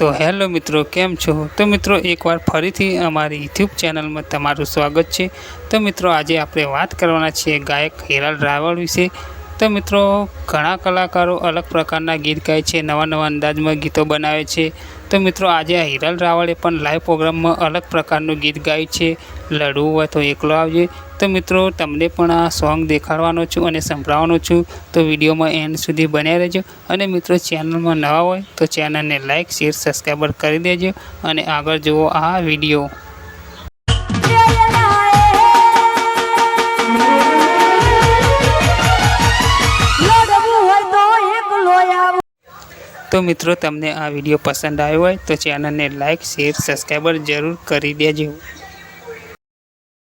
તો હેલો મિત્રો, કેમ છો? તો મિત્રો, એકવાર ફરીથી અમારી યુટ્યુબ ચેનલમાં તમારું સ્વાગત છે. તો મિત્રો, આજે આપણે વાત કરવાના છીએ ગાયક હિરાલ રાવળ વિશે. તો મિત્રો, ઘણા કલાકારો અલગ પ્રકારના ગીત ગાય છે નવા નવા અંદાજમાં ગીતો બનાવે છે. તો મિત્રો, આજે હિરાલ રાવળે પણ લાઈવ પ્રોગ્રામમાં અલગ પ્રકારનું ગીત ગાયું છે. લડવું હોય તો એકલો આવજે. તો મિત્રો, તમને પણ આ સોંગ દેખાડવાનો છું અને સંભળાવવાનો છું. તો વિડીયોમાં એન્ડ સુધી બન્યા રહેજો. અને મિત્રો ચેનલમાં નવા હોય તો ચેનલને લાઇક શેર સબસ્ક્રાઈબર કરી દેજો. અને આગળ જુઓ આ વીડિયો. તો મિત્રો, તમને આ વીડિયો પસંદ આવ્યો હોય તો ચેનલને લાઇક શેર સબસ્ક્રાઈબર જરૂર કરી દેજો.